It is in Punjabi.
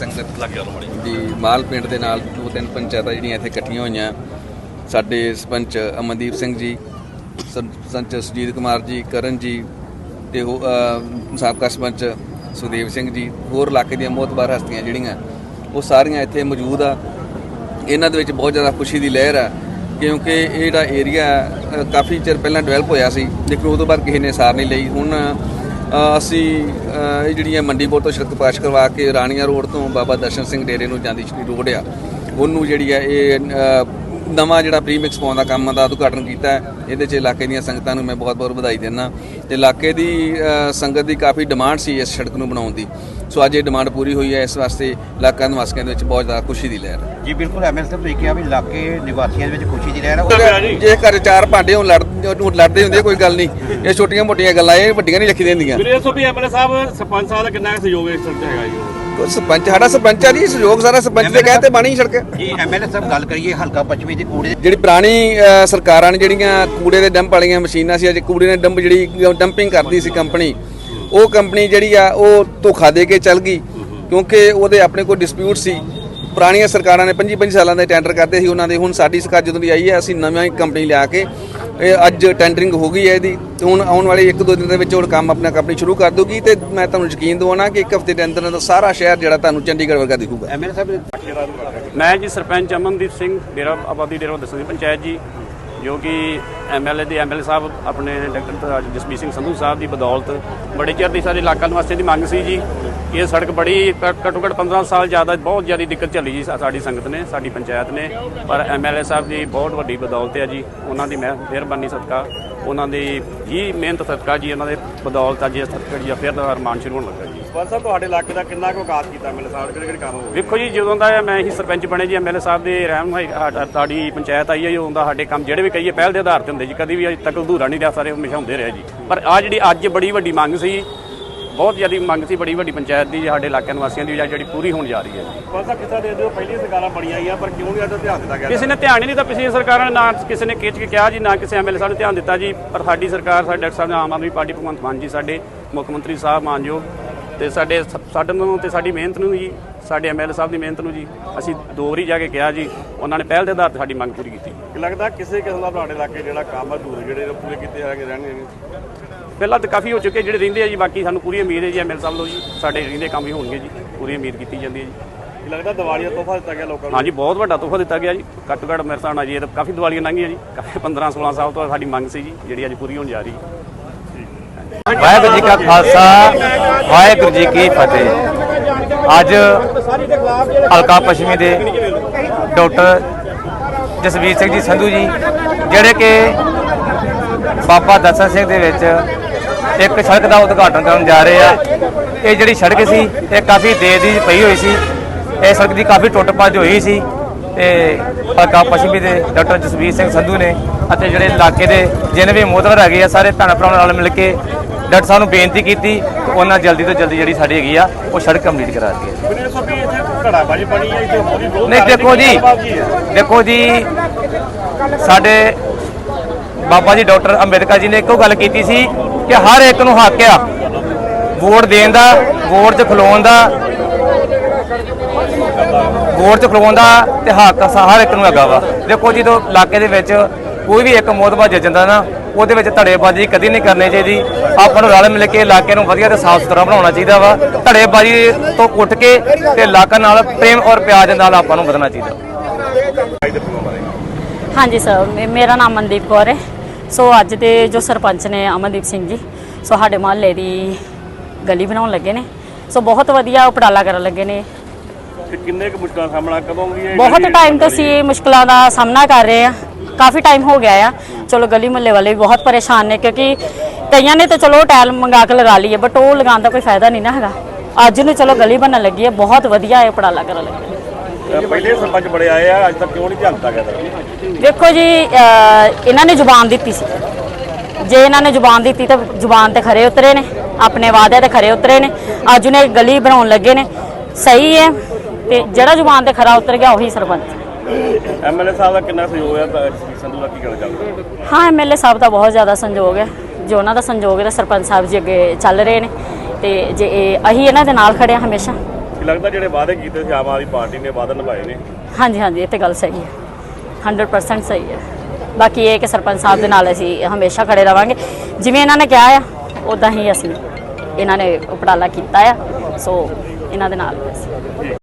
ਸਾਰੀ ਸੰਗਤ ਜੀ ਮਾਲ ਪਿੰਡ ਦੇ ਨਾਲ ਦੋ ਤਿੰਨ ਪੰਚਾਇਤਾਂ ਜਿਹੜੀਆਂ ਇੱਥੇ ਇਕੱਠੀਆਂ ਹੋਈਆਂ। ਸਾਡੇ ਸਰਪੰਚ ਅਮਨਦੀਪ ਸਿੰਘ ਜੀ ਸਰਪੰਚ ਸੁਜੀਤ ਕੁਮਾਰ ਜੀ ਕਰਨ ਜੀ ਤੇ ਉਹ ਅ, ਸਾਬਕਾ ਸਰਪੰਚ ਸੁਦੇਵ ਸਿੰਘ ਜੀ ਹੋਰ ਇਲਾਕੇ ਦੀਆਂ ਮੋਹਤਬਾਰ ਹਸਤੀਆਂ ਜਿਹੜੀਆਂ ਉਹ ਸਾਰੀਆਂ ਇੱਥੇ ਮੌਜੂਦ ਆ। ਇਹਨਾਂ ਦੇ ਵਿੱਚ ਬਹੁਤ ਜ਼ਿਆਦਾ ਖੁਸ਼ੀ ਦੀ ਲਹਿਰ ਆ ਕਿਉਂਕਿ ਇਹ ਜਿਹੜਾ ਏਰੀਆ ਕਾਫੀ ਚਿਰ ਪਹਿਲਾਂ ਡਿਵੈਲਪ ਹੋਇਆ ਸੀ ਲੇਕਿਨ ਉਦੋਂ ਬਾਅਦ ਕਿਸੇ ਨੇ ਸਾਰ ਨਹੀਂ ਲਈ। ਹੁਣ ਅਸੀਂ ਇਹ ਜਿਹੜੀ ਮੰਡੀ ਮੰਡੀਪੁਰ ਤੋਂ ਸੜਕ ਪਾਸ ਕਰਵਾ ਕੇ ਰਾਣੀਆਂ ਰੋਡ ਤੋਂ ਬਾਬਾ ਦਰਸ਼ਨ ਸਿੰਘ ਡੇਰੇ ਨੂੰ ਜਾਂਦੀ ਜਿਹੜੀ ਰੋਡ ਆ, ਉਹਨੂੰ ਜਿਹੜੀ ਹੈ ਇਹ ਨਵਾਂ ਜਿਹੜਾ ਪ੍ਰੀਮਿਕਸ ਪਾਉਣ ਦਾ ਕੰਮ ਦਾ ਉਦਘਾਟਨ ਕੀਤਾ ਹੈ ਇਹਦੇ 'ਚ ਇਲਾਕੇ ਦੀਆਂ ਸੰਗਤਾਂ ਨੂੰ ਮੈਂ ਬਹੁਤ-ਬਹੁਤ ਵਧਾਈ ਦਿੰਦਾ। ਤੇ ਇਲਾਕੇ ਦੀ ਸੰਗਤ ਦੀ ਕਾਫੀ ਡਿਮਾਂਡ ਸੀ ਇਸ ਸੜਕ ਨੂੰ ਬਣਾਉਣ ਦੀ। ਸੋ ਅੱਜ ਇਹ ਡਿਮਾਂਡ ਪੂਰੀ ਹੋਈ ਹੈ ਇਸ ਵਾਸਤੇ ਇਲਾਕਾ ਨਿਵਾਸੀਆਂ ਦੇ ਵਿੱਚ ਬਹੁਤ ਜ਼ਿਆਦਾ ਖੁਸ਼ੀ ਦੀ ਲਹਿਰ ਹੈ। ਜੀ ਬਿਲਕੁਲ ਐਮਐਲ ਸਾਹਿਬ ਤੁਸੀਂ ਕਿਹਾ ਵੀ ਇਲਾਕੇ ਨਿਵਾਸੀਆਂ ਦੇ ਵਿੱਚ ਖੁਸ਼ੀ ਦੀ ਲਹਿਰ ਹੈ। ਜੇ ਘਰ ਚਾਰ ਭਾਂਡੇ ਹੋਣ ਲੜ ਉਹ ਲੜਦੇ ਹੁੰਦੇ ਆ, ਕੋਈ ਗੱਲ ਨਹੀਂ। ਇਹ ਛੋਟੀਆਂ ਮੋਟੀਆਂ ਗੱਲਾਂ ਇਹ ਵੱਡੀਆਂ ਨਹੀਂ ਰੱਖੀ ਦਿੰਦੀਆਂ। ਵੀਰੇ ਦੱਸੋ ਵੀ ਐਮਐਲਏ ਸਾਹਿਬ ਸਰਪੰਚ ਸਾਹਿਬ ਦਾ ਕਿੰਨਾ ਸਹਿਯੋਗ ਇਸ ਸੜਕ ਤੇ ਹੈਗਾ ਜੀ? ਕੋਈ ਸਰਪੰਚ ਸਾਡਾ ਸਰਪੰਚ ਆ ਜੀ ਸਹਿਯੋਗ ਸਾਰਾ ਸਰਪੰਚ ਦੇ ਕਹੇ ਤੇ ਬਣੀ ਸੜਕ। ਜੀ ਐਮਐਲਏ ਸਾਹਿਬ ਗੱਲ ਕਰੀਏ ਹਲਕਾ ਪੱਛਮੀ ਦੇ ਕੂੜੇ ਜਿਹੜੀ ਪੁਰਾਣੀ ਅ, ਸਰਕਾਰਾਂ ਨੇ ਜਿਹੜੀਆਂ ਕੂੜੇ ਦੇ ਡੰਪ ਵਾਲੀਆਂ ਮਸ਼ੀਨਾਂ ਸੀ ਅੱਜ ਕੂੜੇ ਦੇ ਡੰਪ ਜਿਹੜੀ ਡੰਪਿੰਗ ਕਰਦੀ ਸੀ ਕੰਪਨੀ ਉਹ ਕੰਪਨੀ ਜਿਹੜੀ ਆ ਉਹ ਧੋਖਾ ਦੇ ਕੇ ਚੱਲ ਗਈ ਕਿਉਂਕਿ ਉਹਦੇ ਆਪਣੇ ਕੋਈ ਡਿਸਪਿਊਟ ਸੀ। ਪੁਰਾਣੀਆਂ ਸਰਕਾਰਾਂ ਨੇ 25 25 ਸਾਲਾਂ ਦੇ ਟੈਂਡਰ ਕਰਦੇ ਸੀ ਉਹਨਾਂ ਦੇ। ਹੁਣ ਸਾਡੀ ਸਰਕਾਰ ਜਦੋਂ ਦੀ ਆਈ ਹੈ ਅਸੀਂ ਨਵੀਂ ਕੰਪਨੀ ਲਿਆ ਕੇ ਇਹ ਅੱਜ ਟੈਂਡਰਿੰਗ ਹੋ ਗਈ ਹੈ ਇਹਦੀ ਤੇ ਹੁਣ ਆਉਣ ਵਾਲੇ ਇੱਕ ਦੋ ਦਿਨ ਦੇ ਵਿੱਚ ਉਹ ਕੰਮ ਆਪਣਾ ਕੰਪਨੀ ਸ਼ੁਰੂ ਕਰ ਦੂਗੀ ਤੇ ਮੈਂ ਤੁਹਾਨੂੰ ਯਕੀਨ ਦਿਵਾਉਣਾ ਕਿ ਇੱਕ ਹਫ਼ਤੇ ਦੇ ਅੰਦਰ ਅੰਦਰ ਸਾਰਾ ਸ਼ਹਿਰ ਜਿਹੜਾ ਤੁਹਾਨੂੰ ਚੰਡੀਗੜ੍ਹ ਵਰਗਾ ਦਿਖੂਗਾ। ਐਮਐਲਏ ਸਾਹਿਬ ਮੈਂ ਜੀ ਸਰਪੰਚ ਅਮਨਦੀਪ ਸਿੰਘ ਡੇਰਾ ਆਬਾਦੀ ਡੇਰਾ ਦਸਵੀਂ ਪੰਚਾਇਤ ਜੀ ਜੋ ਕਿ ਐਮਐਲਏ ਦੇ ਐਮਐਲਏ ਸਾਹਿਬ ਆਪਣੇ ਡਾਕਟਰ ਜਸਮੀਤ ਸਿੰਘ ਸੰਧੂ ਸਾਹਿਬ ਦੀ ਬਦੌਲਤ ਬੜੇ ਚਿਰ ਦੀ ਸਾਡੇ ਇਲਾਕਾ ਨਿਵਾਸੀਆਂ ਦੀ ਮੰਗ ਸੀ ਜੀ। ਇਹ ਸੜਕ ਬੜੀ ਘੱਟੋ ਘੱਟ 15 ਸਾਲ ਜ਼ਿਆਦਾ ਬਹੁਤ ਜ਼ਿਆਦਾ ਦਿੱਕਤ ਚੱਲੀ ਜੀ ਸਾਡੀ ਸੰਗਤ ਨੇ ਸਾਡੀ ਪੰਚਾਇਤ ਨੇ। ਪਰ ਐਮਐਲਏ ਸਾਹਿਬ ਦੀ ਬਹੁਤ ਵੱਡੀ ਬਦੌਲਤ ਹੈ ਜੀ। ਉਹਨਾਂ ਦੀ ਮਿਹ- ਮਿਹਰਬਾਨੀ ਸਦਕਾ। ਉਹਨਾਂ ਦੀ ਹੀ ਮਿਹਨਤ ਸਦਕਾ ਜੀ ਉਹਨਾਂ ਦੇ ਬਦੌਲਤ ਅੱਜ ਇਹ ਸੜਕ ਜੀ ਫਿਰ ਦਾ ਅਰਮਾਨ ਸ਼ੁਰੂ ਹੋਣ ਲੱਗਾ ਜੀ। ਸਰਪੰਚ ਸਾਹਿਬ ਤੁਹਾਡੇ ਇਲਾਕੇ ਦਾ ਕਿੰਨਾ ਕੁ ਵਿਕਾਸ ਕੀਤਾ ਐਮਐਲਏ ਸਾਹਿਬ ਕਿਹੜੇ ਕਿਹੜੇ ਕੰਮ ਹੋਏ ਵੇਖੋ ਜੀ ਜਦੋਂ ਦਾ ਮੈਂ ਹੀ ਸਰਪੰਚ ਬਣੇ ਜੀ ਐਮਐਲਏ ਸਾਹਿਬ ਦੇ ਰਹਿਮ ਸਾਡੀ ਪੰਚਾਇਤ ਆਈ ਹੈ ਜਦੋਂ ਦਾ ਸਾਡੇ ਕੰਮ ਜਿਹੜੇ ਵੀ ਕਹੀਏ ਪਹਿਲ ਦੇ ਆਧਾਰ ਤੇ ਹੁੰਦੇ ਜੀ। ਕਦੀ ਵੀ ਅਜੇ ਤੱਕ ਅਧੂਰਾ ਨਹੀਂ ਰਿਹਾ ਸਾਰੇ ਹਮੇਸ਼ਾ ਹੁੰਦੇ ਰਹੇ ਜੀ। ਪਰ ਆ ਜਿਹੜੀ ਅੱਜ ਬੜੀ ਵੱਡੀ ਮੰਗ ਸੀ ਬਹੁਤ ਜ਼ਿਆਦਾ ਮੰਗ ਸੀ ਬੜੀ ਵੱਡੀ ਪੰਚਾਇਤ ਦੀ ਸਾਡੇ ਇਲਾਕੇ ਨਿਵਾਸੀਆਂ ਦੀ ਜਿਹੜੀ ਪੂਰੀ ਹੋਣ ਜਾ ਰਹੀ ਹੈ। ਜੀ ਕਿੱਦਾਂ ਦੇ ਦਿਓ? ਪਹਿਲੀਆਂ ਸਰਕਾਰਾਂ ਬਣੀਆਂ ਆਈਆਂ ਪਰ ਕਿਉਂ ਨਹੀਂ ਅੱਜ ਧਿਆਨ ਦਿੱਤਾ ਗਿਆ? ਕਿਸੇ ਨੇ ਧਿਆਨ ਹੀ ਨਹੀਂ ਦਿੱਤਾ ਪਿਛਲੀ ਸਰਕਾਰਾਂ ਨੇ ਨਾ ਕਿਸੇ ਨੇ ਖਿੱਚ ਕੇ ਕਿਹਾ ਜੀ ਨਾ ਕਿਸੇ ਐਮਐਲਏ ਸਾਹਿਬ ਨੇ ਧਿਆਨ ਦਿੱਤਾ ਜੀ ਪਰ ਸਾਡੀ ਸਰਕਾਰ ਸਾਡੇ ਡਾਕਟਰ ਸਾਹਿਬ ਆਮ ਆਦਮੀ ਪਾਰਟੀ ਭਗਵੰਤ ਮਾਨ ਜੀ ਸਾਡੇ ਮੁੱਖ ਮੰਤਰੀ ਸਾਹਿਬ ਮਾਨਯੋਗ ਤੇ ਸਾਡੇ ਸਾਡੇ ਨੂੰ ਤੇ ਸਾਡੀ ਮਿਹਨਤ ਨੂੰ ਜੀ ਸਾਡੇ ਐਮਐਲਏ ਸਾਹਿਬ ਦੀ ਮਿਹਨਤ ਨੂੰ ਜੀ ਅਸੀਂ ਦੋ ਵਾਰੀ ਜਾ ਕੇ ਕਿਹਾ ਜੀ ਉਹਨਾਂ ਨੇ ਪਹਿਲ ਦੇ ਆਧਾਰ ਤੇ ਸਾਡੀ ਮੰਗ ਪੂਰੀ ਕੀਤੀ। ਕਿ ਲੱਗਦਾ ਕਿਸੇ ਕਿਸਮ ਦਾ ਤੁਹਾਡੇ ਇਲਾਕੇ ਜਿਹੜਾ ਕੰਮ ਅਧੂਰੇ ਜਿਹੜੇ ਪੂਰੇ ਕੀਤੇ ਹੈਗੇ ਰਹਿਣਗੇ। ਪਹਿਲਾਂ ਤਾਂ ਕਾਫੀ ਹੋ ਚੁੱਕੇ ਜਿਹੜੇ ਰਹਿੰਦੇ ਆ ਜੀ ਬਾਕੀ ਸਾਨੂੰ ਪੂਰੀ ਉਮੀਦ ਹੈ ਜੀ ਐਮਐਲਏ ਸਾਹਿਬ ਲੋ ਜੀ ਸਾਡੇ ਰਹਿੰਦੇ ਕੰਮ ਵੀ ਹੋਣਗੇ ਜੀ ਪੂਰੀ ਉਮੀਦ ਕੀਤੀ ਜਾਂਦੀ ਹੈ ਜੀ। ਕਿ ਲੱਗਦਾ ਦੀਵਾਲੀ ਦਾ ਤੋਹਫਾ ਦਿੱਤਾ ਗਿਆ ਲੋਕਾਂ ਨੂੰ? ਹਾਂਜੀ ਬਹੁਤ ਵੱਡਾ ਤੋਹਫਾ ਦਿੱਤਾ ਗਿਆ ਜੀ ਘੱਟੋ ਘੱਟ ਮੇਰੇ ਹਿਸਾਬ ਨਾਲ ਜੀ ਇਹ ਤਾਂ ਕਾਫੀ ਦੀਵਾਲੀਆਂ ਲੰਘੀਆਂ ਜੀ ਕਾਫੀ 15 16 ਸਾਲ ਤੋਂ ਸਾਡੀ ਮੰਗ ਸੀ ਜੀ ਜਿਹੜੀ ਅੱਜ ਪੂਰੀ ਹੋਣ ਜਾ ਰਹੀ ਹੈ। ਵਾਹਿਗੁਰੂ ਜੀ ਕਾ ਖਾਲਸਾ ਵਾਹਿਗੁਰੂ ਜੀ ਕੀ ਫਤਿਹ। ਅੱਜ ਹਲਕਾ ਪੱਛਮੀ ਦੇ ਡਾਕਟਰ ਜਸਵੀਰ ਸਿੰਘ ਜੀ ਸੰਧੂ ਜੀ ਜਿਹੜੇ ਕਿ ਬਾਬਾ ਦਰਸ਼ਨ ਸਿੰਘ ਦੇ ਵਿੱਚ ਇੱਕ ਸੜਕ ਦਾ ਉਦਘਾਟਨ ਕਰਨ ਜਾ ਰਹੇ ਆ। ਇਹ ਜਿਹੜੀ ਸੜਕ ਸੀ ਇਹ ਕਾਫੀ ਦੇਰ ਦੀ ਪਈ ਹੋਈ ਸੀ। ਇਹ ਸੜਕ ਦੀ ਕਾਫੀ ਟੁੱਟ ਭੱਜ ਹੋਈ ਸੀ ਤੇ ਹਲਕਾ ਪੱਛਮੀ ਦੇ ਡਾਕਟਰ ਜਸਵੀਰ ਸਿੰਘ ਸੰਧੂ ਨੇ ਅਤੇ ਜਿਹੜੇ ਇਲਾਕੇ ਦੇ ਜਿੰਨੇ ਵੀ ਮੋਹਤਵਰ ਹੈਗੇ ਆ ਸਾਰੇ ਭੈਣ ਭਰਾਵਾਂ ਨਾਲ ਮਿਲ ਕੇ ਡਾਕਟਰ ਸਾਹਿਬ ਨੂੰ ਬੇਨਤੀ ਕੀਤੀ ਉਹਨਾਂ ਜਲਦੀ ਤੋਂ ਜਲਦੀ ਜਿਹੜੀ ਸਾਡੀ ਹੈਗੀ ਆ ਉਹ ਸੜਕ ਕੰਪਲੀਟ ਕਰਾ ਦਿੱਤੀ ਨਹੀਂ ਦੇਖੋ ਜੀ ਦੇਖੋ ਜੀ ਸਾਡੇ ਬਾਬਾ ਜੀ ਡਾਕਟਰ ਅੰਬੇਦਕਰ ਜੀ ਨੇ ਇੱਕੋ ਗੱਲ ਕੀਤੀ ਸੀ ਕਿ ਹਰ ਇੱਕ ਨੂੰ ਹੱਕ ਆ। ਵੋਟ ਦੇਣ ਦਾ, ਵੋਟ 'ਚ ਖਲੋਣ ਦਾ, ਵੋਟ 'ਚ ਖਲੋਣ ਦਾ ਤੇ ਹੱਕ ਹਰ ਇੱਕ ਨੂੰ ਹੈਗਾ ਵਾ। ਦੇਖੋ ਜਦੋਂ ਇਲਾਕੇ ਦੇ ਵਿੱਚ ਕੋਈ ਵੀ ਇੱਕ ਮੋਦਬਾ ਜਾਂਦਾ ਨਾ, ਉਹਦੇ ਵਿੱਚ ਧੜੇਬਾਜ਼ੀ ਕਦੀ ਨਹੀਂ ਕਰਨੀ ਚਾਹੀਦੀ। ਆਪਾਂ ਨੂੰ ਰਲ ਮਿਲ ਕੇ ਇਲਾਕੇ ਨੂੰ ਵਧੀਆ ਤੇ ਸਾਫ਼ ਸੁਥਰਾ ਬਣਾਉਣਾ ਚਾਹੀਦਾ ਵਾ। ਧੜੇਬਾਜ਼ੀ ਤੋਂ ਉੱਠ ਕੇ ਤੇ ਇਲਾਕਾ ਨਾਲ ਪ੍ਰੇਮ ਔਰ ਪਿਆਰ ਦੇ ਨਾਲ ਆਪਾਂ ਨੂੰ ਵਧਣਾ ਚਾਹੀਦਾ। ਹਾਂਜੀ ਸਰ ਮੇਰਾ ਨਾਮ ਮਨਦੀਪ ਕੌਰ ਹੈ। ਸੋ ਅੱਜ ਦੇ ਜੋ ਸਰਪੰਚ ਨੇ ਅਮਨਦੀਪ ਸਿੰਘ ਜੀ ਸੋ ਸਾਡੇ ਮਹੱਲੇ ਦੀ ਗਲੀ ਬਣਾਉਣ ਲੱਗੇ ਨੇ। ਸੋ ਬਹੁਤ ਵਧੀਆ ਉਪਰਾਲਾ ਕਰਨ ਲੱਗੇ ਨੇ। ਤੇ ਕਿੰਨੇ ਕੁ ਮੁਸ਼ਕਲਾਂ ਦਾ ਸਾਹਮਣਾ ਕਦੋਂ ਵੀ ਇਹ ਬਹੁਤ ਟਾਈਮ ਤੋਂ ਅਸੀਂ ਇਹ ਮੁਸ਼ਕਲਾਂ ਦਾ ਸਾਹਮਣਾ ਕਰ ਰਹੇ ਆ ਕਾਫੀ ਟਾਈਮ ਹੋ ਗਿਆ ਆ। ਚਲੋ ਗਲੀ ਮੁਹੱਲੇ ਵਾਲੇ ਵੀ ਬਹੁਤ ਪਰੇਸ਼ਾਨ ਨੇ ਕਿਉਂਕਿ ਕਈਆਂ ਨੇ ਤਾਂ ਚਲੋ ਟਾਇਲ ਮੰਗਾ ਕੇ ਲਗਾ ਲਈ ਹੈ ਬਟ ਉਹ ਲਗਾਉਣ ਦਾ ਕੋਈ ਫਾਇਦਾ ਨਹੀਂ ਨਾ ਹੈਗਾ। ਅੱਜ ਨੂੰ ਚਲੋ ਗਲੀ ਬਣਨ ਲੱਗੀ ਹੈ। ਬਹੁਤ ਵਧੀਆ ਇਹ ਉਪਰਾਲਾ ਕਰਨ ਲੱਗੇ ਪਹਿਲੇ ਸਰਪੰਚ ਬੜੇ ਆਏ ਆ ਅੱਜ ਤੱਕ ਕਿਉਂ ਨਹੀਂ ਧਿਆਨ ਦਿੱਤਾ ਗਿਆ ਦੇਖੋ ਜੀ ਅਹ ਇਹਨਾਂ ਨੇ ਜ਼ੁਬਾਨ ਦਿੱਤੀ ਸੀ। ਜੇ ਇਹਨਾਂ ਨੇ ਜ਼ੁਬਾਨ ਦਿੱਤੀ ਤਾਂ ਜ਼ੁਬਾਨ ਤੇ ਖਰੇ ਉਤਰੇ ਨੇ ਆਪਣੇ ਵਾਅਦੇ ਤੇ ਖਰੇ ਉਤਰੇ ਨੇ ਅੱਜ ਉਹਨੇ ਗਲੀ ਬਣਾਉਣ ਲੱਗੇ ਨੇ। ਸਹੀ ਹੈ ਤੇ ਜਿਹੜਾ ਜ਼ੁਬਾਨ ਤੇ ਖਰਾ ਉਤਰ ਗਿਆ ਉਹੀ ਸਰਪੰਚ ਐਮਐਲਏ ਸਾਹਿਬ ਦਾ ਕਿੰਨਾ ਸਹਿਯੋਗ ਹੈ ਤਾਂ ਸੰਧੂ ਦਾ ਕੀ ਗੱਲ ਚੱਲਦਾ ਹਾਂ? ਐਮਐਲਏ ਸਾਹਿਬ ਦਾ ਬਹੁਤ ਜ਼ਿਆਦਾ ਸੰਯੋਗ ਹੈ। ਜੋ ਉਹਨਾਂ ਦਾ ਸੰਯੋਗ ਹੈ ਸਰਪੰਚ ਸਾਹਿਬ ਜੀ ਅੱਗੇ ਚੱਲ ਰਹੇ ਨੇ। ਤੇ ਜੇ ਇਹ ਅਸੀਂ ਇਹਨਾਂ ਦੇ ਨਾਲ ਖੜੇ ਹਾਂ ਹਮੇਸ਼ਾ। ਲੱਗਦਾ ਜਿਹੜੇ ਵਾਅਦੇ ਕੀਤੇ ਸੀ ਆਮ ਆਦਮੀ ਪਾਰਟੀ ਨੇ, ਵਾਅਦੇ ਨਿਭਾਏ ਨੇ? ਹਾਂਜੀ ਹਾਂਜੀ, ਇਹ ਤੇ ਗੱਲ ਸਹੀ ਹੈ। 100% ਸਹੀ ਹੈ। ਬਾਕੀ ਇਹ ਕਿ ਸਰਪੰਚ ਸਾਹਿਬ ਦੇ ਨਾਲ ਅਸੀਂ ਹਮੇਸ਼ਾ ਖੜੇ ਰਵਾਂਗੇ। ਜਿਵੇਂ ਇਹਨਾਂ ਨੇ ਕਿਹਾ ਆ ਉਦਾਂ ਹੀ ਅਸੀਂ ਇਹਨਾਂ ਨੇ ਉਪਰਾਲਾ ਕੀਤਾ ਆ। ਸੋ ਇਹਨਾਂ ਦੇ ਨਾਲ ਅਸੀਂ